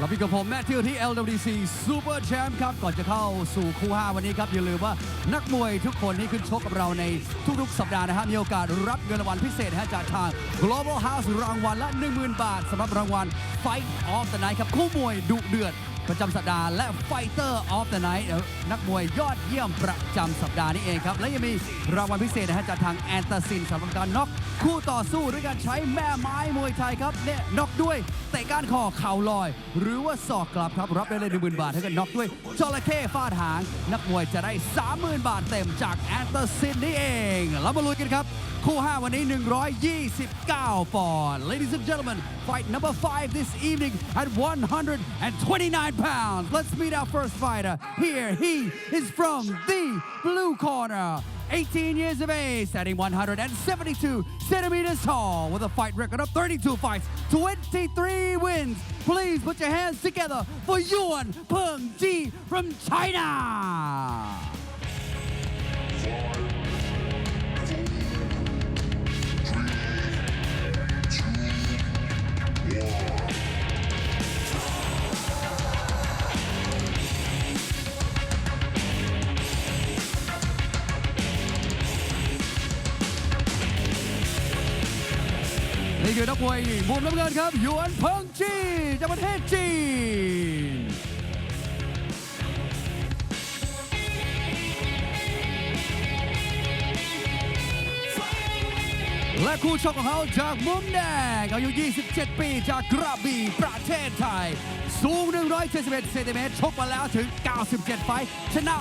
เราพี่กับผมแมทธิวที่ LWC Super Champ ครับ ก่อนจะเข้าสู่คู่ 5 วันนี้ครับ อย่าลืมว่านักมวยทุกคนที่ขึ้นชกกับเราในทุกๆ สัปดาห์นะฮะมีโอกาสรับเงินรางวัลพิเศษฮะจากทาง Global House รางวัลละ 10,000 บาทสำหรับรางวัล Fight of the Night ครับ คู่มวยดุเดือด ประจำสัปดาห์และ Fighter of the Night เอ่อนักมวยยอดเยี่ยมประจำสัปดาห์นี้เองครับ และยังมีรางวัลพิเศษนะฮะจากทางแอนตาซินสำหรับการน็อกคู่ต่อสู้ด้วยการใช้แม่ไม้มวยไทยครับเนี่ยน็อกด้วยเตะก้านคอเข่าลอย หรือว่าศอกกลับครับรับได้เลยหนึ่งหมื่นบาทถ้าเกิดน็อกด้วยจระเข้ฟาดหาง นักมวยจะได้30,000บาทเต็มจากแอนตาซินนี่เองแล้วมาลุยกันครับ คู่ 5 วันนี้ 129 ปอนด์ Ladies and gentlemen fight number 5 this evening at 129 pounds Let's meet our first fighter here he is from the blue corner 18 years of age, standing 172 centimeters tall, with a fight record of 32 fights, 23 wins. Please put your hands together for Yuan Peng Ji from China. นี่คือนักมวยมุมน้ำเงินครับหยวนเพิงจีจากประเทศจีน และคู่ชกของเขาจากมุมแดงอายุ 27 ปีจากกระบี่ประเทศไทย สูง 171เซนติเมตรชกมาแล้วถึง 97 ไฟ ชนะ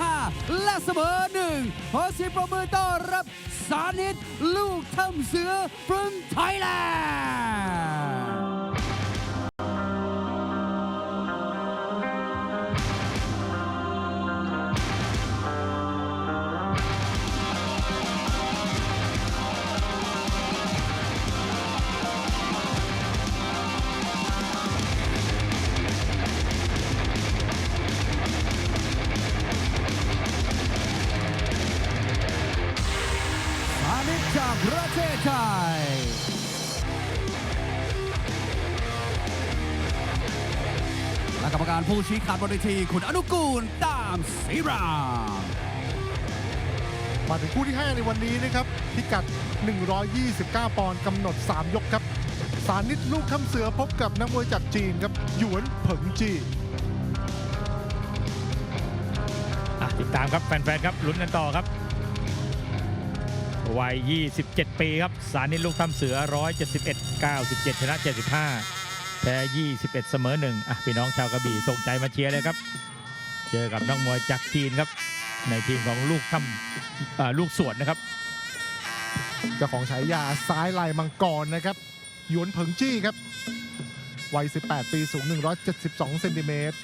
75 และเสมอหนึ่งขอเสียงประมือต้อนรับสานิตลูกทำเสือฟรึงไทยแลนด์ ผู้ชี้ขาดบนเวทีคุณอนุกูลตามสีรามมาถึงคู่ที่ 5 ในวันนี้นะครับพิกัด 129 ปอนด์กำหนด 3 ยกครับ สานิตลูกทำเสือพบกับนักมวยจากจีนครับ หยวนเผิงจีอะติดตามครับแฟนๆครับลุ้นกันต่อครับ วัย 27 ปีครับ สานิตลูกทำเสือ 171 97ชนะ 75 แพ้21 เสมอ1อะพี่น้องชาวกระบี่ส่งใจมาเชียร์เลยครับ เจอกับนักมวยจากจีนครับ ในทีมของลูกทำอ่าลูกสวนนะครับเจ้าของฉายาซ้ายลายมังกรนะครับหยวนเผิงจี้ครับวัย 18 ปีสูง 172 เซนติเมตร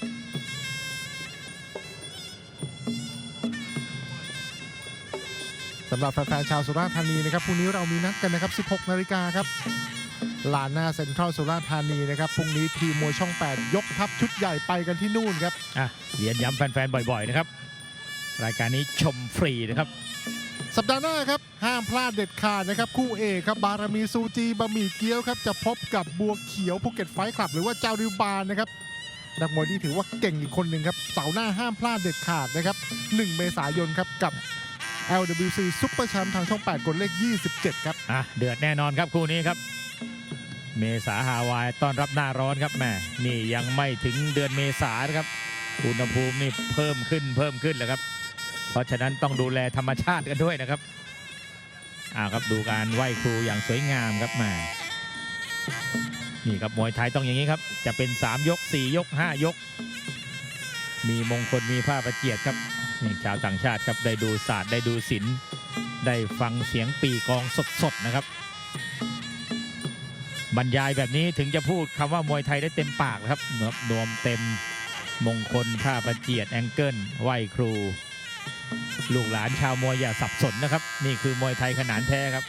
สำหรับแฟนๆชาวสุราษฎร์ธานีนะครับพรุ่งนี้เรามีนัดกันนะครับ 16 นาฬิกาครับ ลานหน้าเซ็นทรัลสุราษฎร์ธานีนะครับพรุ่งนี้ทีมมวยช่อง 8 ยกทัพชุดใหญ่ไปกันที่นู่นครับอะเรียนย้ำแฟนๆ บ่อยๆ นะครับ รายการนี้ชมฟรีนะครับ สัปดาห์หน้าครับ ห้ามพลาดเด็ดขาดนะครับ คู่เอกครับบารมีซูจีบะหมี่เกี๊ยวครับจะพบกับบัวเขียวภูเก็ตไฟท์คลับ หรือว่าเจ้าริวบานนะครับนักมวยที่ถือว่าเก่งอีกคนหนึ่งครับเสาร์หน้าห้ามพลาดเด็ดขาดนะครับ1เมษายนครับกับ LWC ซุปเปอร์แชมป์ทางช่อง 8กดเลข 27 ครับ อะ เดือดแน่นอนครับคู่นี้ครับ เมษาฮาวายต้อนรับหน้าร้อนครับแม่นี่ยังไม่ถึงเดือนเมษาครับอุณหภูมินี่เพิ่มขึ้นเพิ่มขึ้นแล้วครับ เพราะฉะนั้นต้องดูแลธรรมชาติกันด้วยนะครับอ่าครับดูการไหว้ครูอย่างสวยงามครับแม่นี่ครับมวยไทยต้องอย่างนี้ครับ จะเป็น 3 ยก 4 ยก 5 ยก มีมงคลมีผ้าประเจียดครับนี่ชาวต่างชาติครับได้ดูศาสตร์ได้ดูศิลป์ได้ฟังเสียงปีกองสดๆนะครับ บรรยายแบบนี้ถึงจะพูดคำว่ามวยไทยได้เต็มปากครับนวมนวมเต็มมงคลผ้าประเจียดแองเกิลไหวครู ลูกหลานชาวมวยอย่าสับสนนะครับ นี่คือมวยไทยขนานแท้ครับ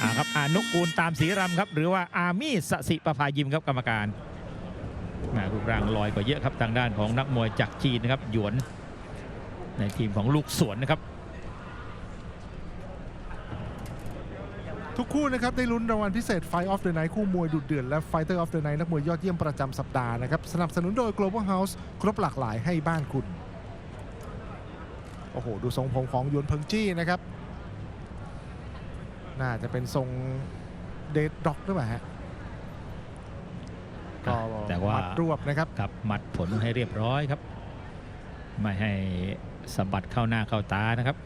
อ่าครับอานุกูลตามสีรำครับ หรือว่าอามี่สสิประภายิมครับกรรมการม่รูปร่างลอยกว่าเยอะครับทางด้านของนักมวยจากจีนนะครับหยวนในทีมของลูกสวนนะครับ ทุกคู่นะครับได้ลุ้นรางวัลพิเศษ Fight of the Night คู่มวยดุเดือดและ Fighter of the Night นักมวยยอดเยี่ยมประจำสัปดาห์นะครับ สนับสนุนโดย Global House ครบหลากหลายให้บ้านคุณ โอ้โห ดูทรงผมของหยวนเพิงจี้นะครับ น่าจะเป็นทรงเดดด็อกหรือเปล่าฮะก็แต่ว่ามัดรวบนะครับครับมัดผลให้เรียบร้อยครับ ไม่ให้สะบัดเข้าหน้าเข้าตานะครับ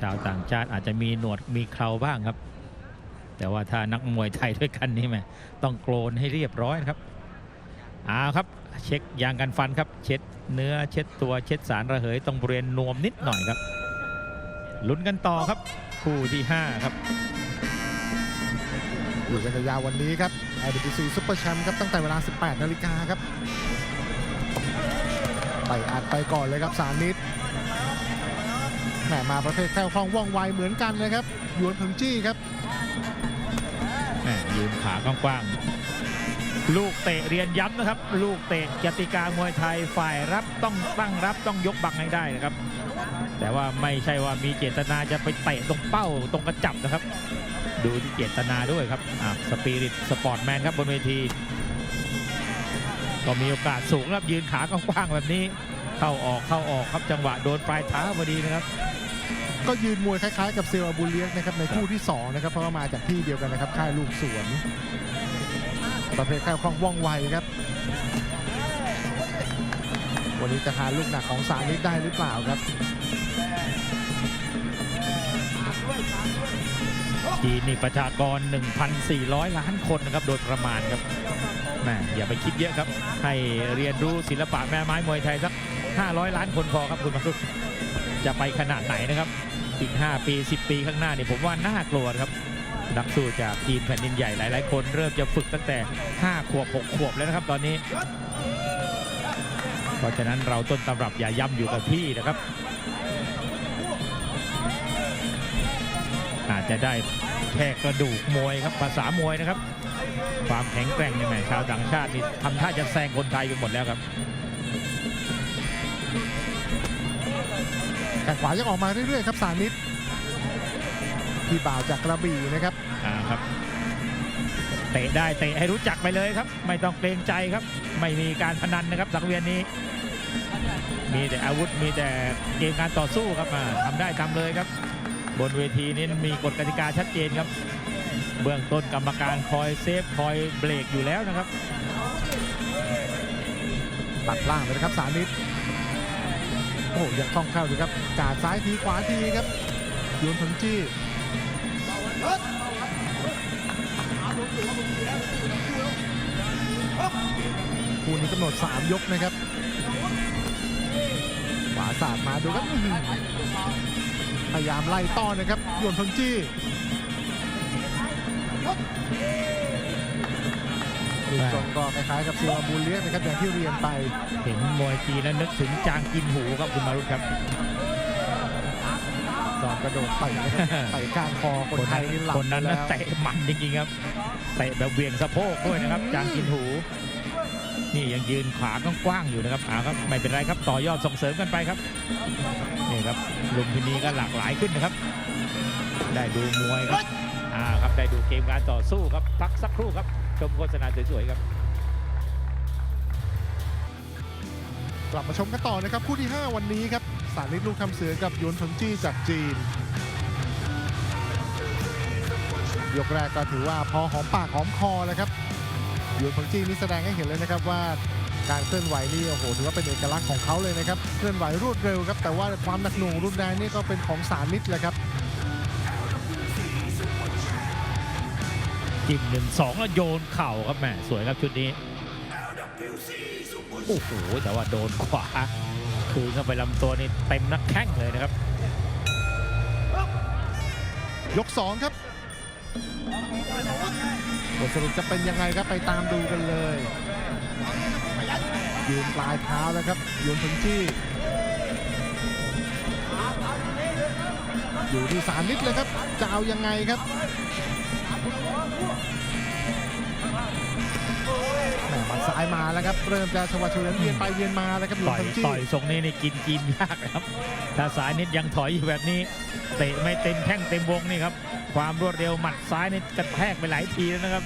ชาวต่างชาติอาจจะมีหนวดมีเคราบ้างครับ แต่ว่าถ้านักมวยไทยด้วยกันนี่แหมต้องโกลนให้เรียบร้อยนะครับเอาครับ เช็คยางกันฟันครับ เช็ดเนื้อเช็ดตัวเช็ดสารระเหยตรงบริเวณนวมนิดหน่อยครับลุ้นกันต่อครับ คู่ที่ห้าครับอยู่กันยาววันนี้ครับ IWC Super Champ ครับตั้งแต่เวลา 18 นาฬิกาครับไปอัดไปก่อนเลยครับสานิด หมมาประเภทแคล่วคล่องว่องไวเหมือนกันเลยครับหยวนเพิงจี้ครับแหม่ยืนขากว้างๆลูกเตะเรียนย้ำนะครับ ลูกเตะกติกามวยไทยฝ่ายรับต้องตั้งรับต้องยกบังให้ได้นะครับ แต่ว่าไม่ใช่ว่ามีเจตนาจะไปเตะตรงเป้าตรงกระจับนะครับ ดูที่เจตนาด้วยครับอะสปิริตสปอร์ตแมนครับบนเวที ก็มีโอกาสสูงครับยืนขากว้างๆแบบนี้ เข้าออกเข้าออกครับจังหวะโดนปลายเท้าพอดีนะครับ ก็ยืนมวยคล้ายๆกับเซลอาบูเลียกนะครับในคู่ที่2นะครับเพราะว่ามาจากที่เดียวกันนะครับค่ายลูกสวน ประเภทแคล่วคล่องว่องไวครับ วันนี้จะทานลูกหนักของสานิดได้หรือเปล่าครับจีนนี่ประชากร 1,400 ล้านคนนะครับโดยประมาณครับแม่อย่าไปคิดเยอะครับ ให้เรียนรู้ศิลปะแม่ไม้มวยไทยสัก 500 ล้านคนพอครับคุณมารุ จะไปขนาดไหนนะครับ อีก 5 ปี 10 ปีข้างหน้าเนี่ยผมว่าน่ากลัวครับ นักสู้จากจีนแผ่นดินใหญ่หลายๆ คนเริ่มจะฝึกตั้งแต่ 5 ขวบ 6 ขวบแล้วนะครับตอนนี้ เพราะฉะนั้นเราต้นตำรับอย่าย่ำอยู่กับที่นะครับ อาจจะได้แค่กระดูกมวยครับภาษามวยนะครับ ความแข็งแกร่งยังไงชาวต่างชาตินี่ทำท่าจะแซงคนไทยไปหมดแล้วครับ แข่งขวายังออกมาเรื่อยๆครับสานิดพี่บ่าวจากกระบี่นะครับอ่าครับเตะได้เตะให้รู้จักไปเลยครับ ไม่ต้องเกรงใจครับ ไม่มีการพนันนะครับสังเวียนนี้ มีแต่อาวุธมีแต่เกมการต่อสู้ครับอ่าทำได้ทำเลยครับ บนเวทีนี้มีกฎกติกาชัดเจนครับ เบื้องต้นกรรมการคอยเซฟคอยเบรกอยู่แล้วนะครับ ตัดล่างเลยนะครับสานิด โอ้ยังคล่องแคล่วอยู่ครับกาดซ้ายทีขวาทีครับหยนเพิงจี้คู่นี้กำหนด 3 ยกนะครับขวาสาดมาดูครับพยายามไล่ต้อนนะครับหยนเพิงจี้ ทรงก็คล้ายๆกับเซียวบูเลียสนะครับอย่างที่เรียนไป เห็นมวยจีนแล้วนึกถึงจางกินหูครับคุณมารุตครับตอนกระโดดเตะนะครับเตะก้านคอคนไทยนี่หลับคนนั้นไปนะแล้วเตะมันจริงๆครับเตะแบบเหวียงสะโพกด้วยนะครับ จางกินหู นี่ยังยืนขากว้างๆอยู่นะครับอ่าครับไม่เป็นไรครับต่อยอดส่งเสริมกันไปครับนี่ครับลุมพินีก็หลากหลายขึ้นนะครับ ได้ดูมวยครับอ่าครับได้ดูเกมการต่อสู้ครับพักสักครู่ครับ ชมโฆษณาสวยๆครับ กลับมาชมกันต่อนะครับคู่ที่ 5 วันนี้ครับสานิทลูกคำเสือกับยวนเพิงจี้จากจีน ยกแรกก็ถือว่าพอหอมปากหอมคอแล้วครับยวนเพิงจี้นี่แสดงให้เห็นเลยนะครับว่าการเคลื่อนไหวนี่โอ้โหถือว่าเป็นเอกลักษณ์ของเขาเลยนะครับเคลื่อนไหวรวดเร็วครับแต่ว่าความหนักหน่วงรุนแรงนี่ก็เป็นของสานิทแหละครับ จิ้มหนึ่งสองแล้วโยนเข่าครับแหมสวยครับชุดนี้ โอ้โห แต่ว่าโดนขวา คืนเข้าไปลำตัวนี่เต็มนักแข้งเลยนะครับ ยก 2 ครับบทสรุปจะเป็นยังไงครับไปตามดูกันเลย ยืนปลายเท้าแล้วครับยวนเพิงจี้อยู่ที่สามนิดเลยครับ จะเอายังไงครับ แหมหมัดซ้ายมาแล้วครับ เริ่มจะชวัดเฉวียนเวียนไปเวียนมาแล้วครับหยวนต่อยเพิงจี้ต่อยทรงนี้นี่กินกินยากนะครับ ถ้าสายนิดยังถอยอยู่แบบนี้ เตะไม่เต็มแข้งเต็มวงนี่ครับ ความรวดเร็วหมัดซ้ายนี่กระแทกไปหลายทีแล้วนะครับ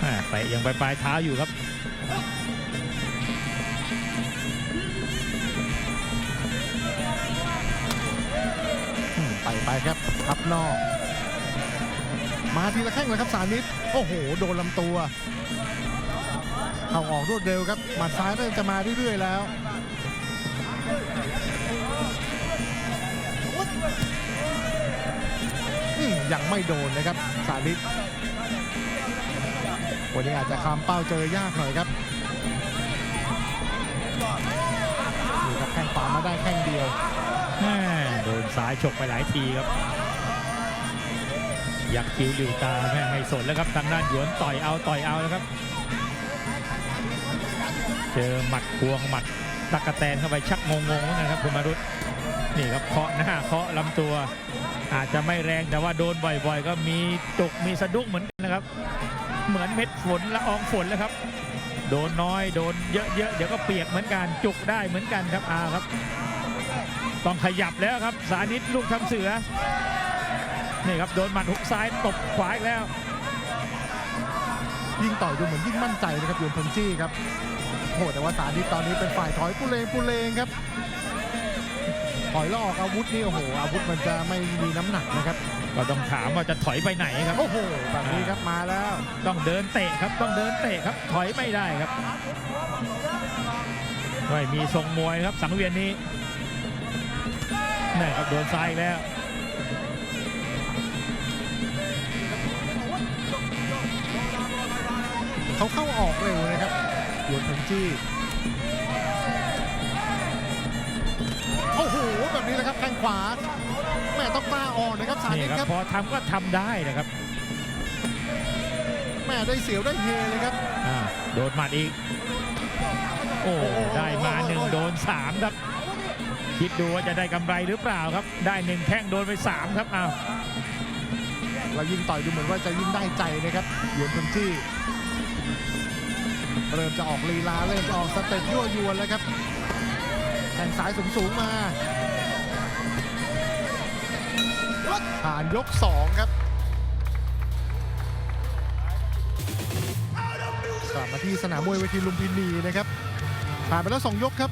แม่เตะยังไปปลายเท้าอยู่ครับอืมไปไปครับพับนอก มาทีละแข้งเลยครับสานิตโอ้โห โดนลำตัวเข้าออกรวดเร็วครับหมัดซ้ายเริ่มจะมาเรื่อยๆแล้วยังไม่โดนนะครับสานิตวันนี้อาจจะคำเป้าเจอยากหน่อยครับนี่ครับแข้งขวามาได้แข้งเดียวโดนซ้ายฉกไปหลายทีครับ ยักคิ้วหลิวตาแม่ไม่สนแล้วครับทางด้านหยวนต่อยเอาต่อยเอาแล้วครับ เจอหมัดพวงหมัดตะกะแตนเข้าไปชักงงๆเหมือนกันครับคุณมารุตนี่ครับเคาะหน้าเคาะลำตัว อาจจะไม่แรงแต่ว่าโดนบ่อยๆ ก็มีจุกมีสะดุ้งเหมือนกันนะครับ เหมือนเม็ดฝนละอองฝนแล้วครับ โดนน้อยโดนเยอะๆเดี๋ยวก็เปียกเหมือนกันจุกได้เหมือนกันครับอาครับ ต้องขยับแล้วครับ สานิตลูกทำเสือ นี่ครับโดนหมัดหุกซ้ายตบขวาอีกแล้ว ยิ่งต่อยดูเหมือนยิ่งมั่นใจนะครับยวนเพิงจี้ครับโอ้โหแต่ว่าสาธิตตอนนี้เป็นฝ่ายถอยปุเลงปุเลงครับถอยแล้วออกอาวุธนี่โอ้โหอาวุธมันจะไม่มีน้ำหนักนะครับ ก็ต้องถามว่าจะถอยไปไหนครับโอ้โหแบบนี้ครับมาแล้ว ต้องเดินเตะครับต้องเดินเตะครับถอยไม่ได้ครับไม่มีทรงมวยครับสังเวียนนี้นี่ครับโดนซ้ายอีกแล้ว เขาเข้าออกเร็วนะครับยวนเพิงจี้โอ้โหแบบนี้นะครับแข้งขวาแม่ต้องกล้าออกนะครับสานี่ธิตคครัรับบพอทำก็ทำได้นะครับแม่ได้เสียวได้เฮเลยครับอ่าโดนหมัดอีก โอ้ได้มาหนึ่งโดนสามครับ คิดดูว่าจะได้กำไรหรือเปล่าครับ ได้หนึ่งแข้งโดนไปสามครับอ้าวเรายิ่งต่อยดูเหมือนว่าจะยิ่งได้ใจนะครับหยวนเพิงจี้ เริ่มจะออกลีลาเริ่มจะออกสเต็ปยั่วยวนแล้วครับแข่งซ้ายสูงๆมา ผ่านยก 2 ครับกลับมาที่สนามมวยเวทีลุมพินีนะครับ ผ่านไปแล้ว 2 ยกครับ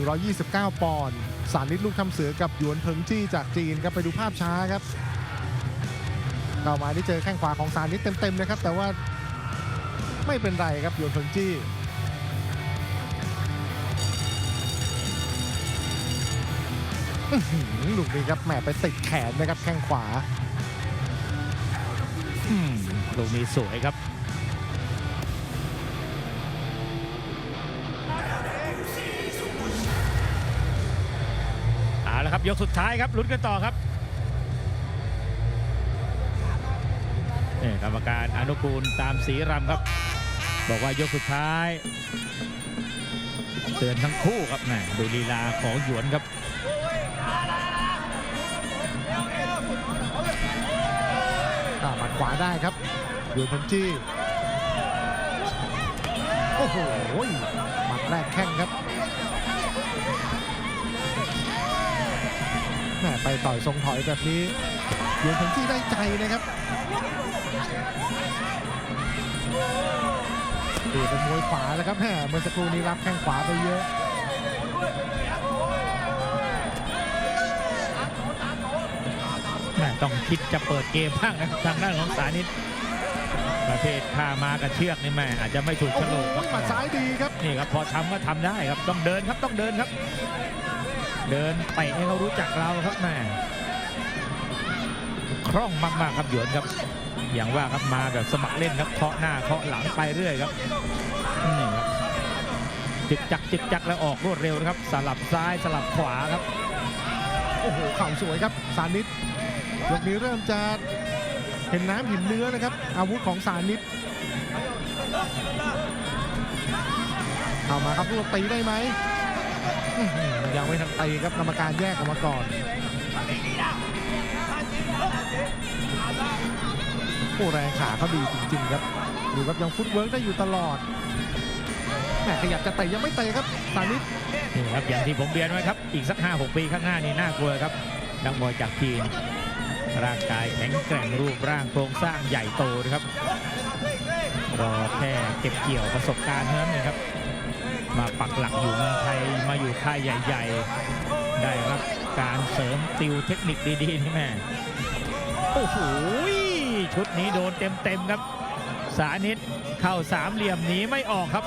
129 ปอนด์สารนิตลูกทำเสือกับหยวนเพิงจี้จากจีนครับไปดูภาพช้าครับเข้ามาที่เจอแข้งขวาของสารนิตเต็มๆนะครับ แต่ว่า ไม่เป็นไรครับหยนเพิงจี้หือลูกนี้ครับแหมไปติดแขนนะครับแข้งขวาลูกนี้สวยครับเอาละครับยกสุดท้ายครับลุ้นกันต่อครับ กรรมการอนุกูลตามสีรำครับ บอกว่ายกสุดท้าย เตือนทั้งคู่ครับแหมดูลีลาของหยวนครับหมัดขวาได้ครับดูพันจี้โอ้โหหมัดแรกแข้งครับแหมไปต่อยทรงถอยแบบนี้ยูนพันจี้ได้ใจนะครับ ดูเป็นมวยขวาแล้วครับแหมเมื่อสักครู่นี้รับแข้งขวาไปเยอะแม่ต้องคิดจะเปิดเกมบ้างนะครับทางด้านของสานิตประเภทข้ามากับเชือกนี่แม่อาจจะไม่ถูกโอ้โฉโหลกครับหมัดซ้ายดีครับนี่ครับพอทำก็ทำได้ครับต้องเดินครับต้องเดินครับ เดินเตะให้เขารู้จักเราครับแม่ คล่องมากๆครับหยวนครับ อย่างว่าครับมาแบบสมัครเล่นครับเคาะหน้าเคาะหลังไปเรื่อยครับนี่ครับจึกจักจึกจักแล้วออกรวดเร็วนะครับ สลับซ้ายสลับขวาครับโอ้โหเข่าสวยครับสานิตยกนี้เริ่มจะเห็นน้ำเห็นเนื้อนะครับ อาวุธของสานิตเอามาครับลูกตีได้ไหมอื้อหือยังไม่ทันตีครับกรรมการแยกออกมาก่อน โอ้แรงขาเขาดีจริงๆครับดูครับยังฟุตเวิร์กได้อยู่ตลอดแหมขยับจะเตะยังไม่เตะครับสานิตนี่ครับอย่างที่ผมเรียนไว้ครับ อีกสัก 5-6 ปีข้างหน้านี่น่ากลัวครับนักมวยจากจีนร่างกายแข็งแกร่งรูปร่างโครงสร้างใหญ่โตนะครับรอแค่เก็บเกี่ยวประสบการณ์เท่านั้นเองครับ มาปักหลักอยู่เมืองไทยมาอยู่ค่ายใหญ่ ๆ ได้รับการเสริมติวเทคนิคดีๆนี่แม่ อ้โหชุดนี้โดนเต็มๆครับ สานิตเข้าสามเหลี่ยมหนีไม่ออกครับ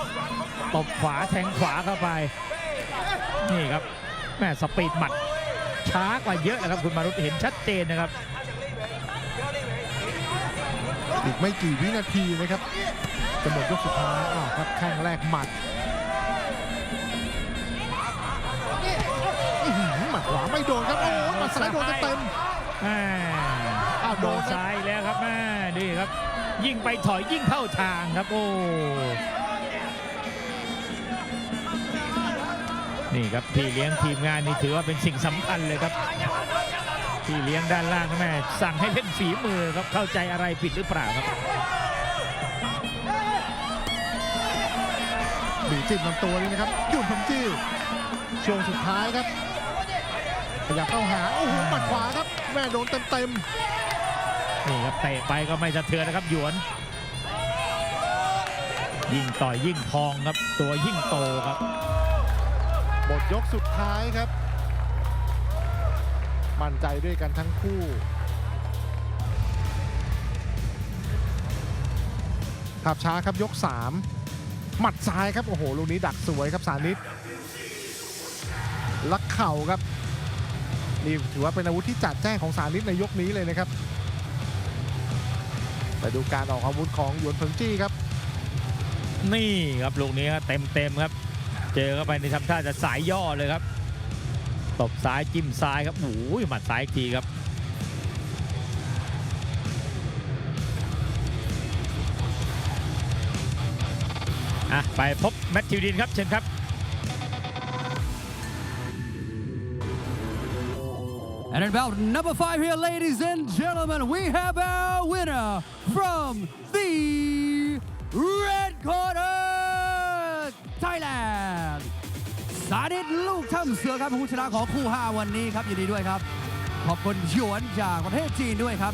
ตบขวาแทงขวาเข้าไป นี่ครับแม่สปีดหมัด ช้ากว่าเยอะนะครับคุณมารุตเห็นชัดเจนนะครับ อีกไม่กี่วินาทีนะครับจะหมดยกสุดท้ายอ้าวครับแข้งแรกหมัด ขวาไม่โดนครับโอ้โหหมัดซ้ายโดนเต็มแม่ๆอ้าวโดโดนนซ้าซ้ายยแล้วครับแม่นี่ครับ ยิ่งไปถอยยิ่งเข้าทางครับ โอ้นี่ครับพี่เลี้ยงทีมงานนี่ถือว่าเป็นสิ่งสำคัญเลยครับพี่เลี้ยงด้านล่างแม่สั่งให้เล่นฝีมือครับเข้าใจอะไรผิดหรือเปล่าครับ บีบจิ้มลำตัวนี่นะครับหยุ่นผมจี้ช่วงสุดท้ายครับ ขยับเข้าหาโอ้โหหมัดขวาครับ แม่โดนเต็มนี่ครับเตะไปก็ไม่สะเทือนนะครับหยวน ยิ่งต่อยยิ่งพองครับ ตัวยิ่งโตครับๆหมดยกสุดท้ายครับ มั่นใจด้วยกันทั้งคู่ภาพช้าครับยก 3 หมัดซ้ายครับ โอ้โห ลูกนี้ดักสวยครับสานิตลักเข่าครับ นี่ถือว่าเป็นอาวุธที่จัดแจ้งของสานิตในยกนี้เลยนะครับไปดูการออกอาวุธของหยวนเฟิงจี้ครับ นี่ครับลูกนี้ครับเต็มเต็มครับ เจอเข้าไปในทำท่าจะสายย่อเลยครับตบซ้ายจิ้มซ้ายครับโอ้ยหมัดซ้ายอีกทีครับอะไปพบแมทธิวดินครับเชิญครับ And at about number five here, ladies and gentlemen, we have our winner from the red corner, Thailand. สาดิตลูกถ้ำเสือครับผู้ชนะของคู่ 5 วันนี้ครับยินดีด้วยครับ ขอบคุณหยวนจากประเทศจีนด้วยครับ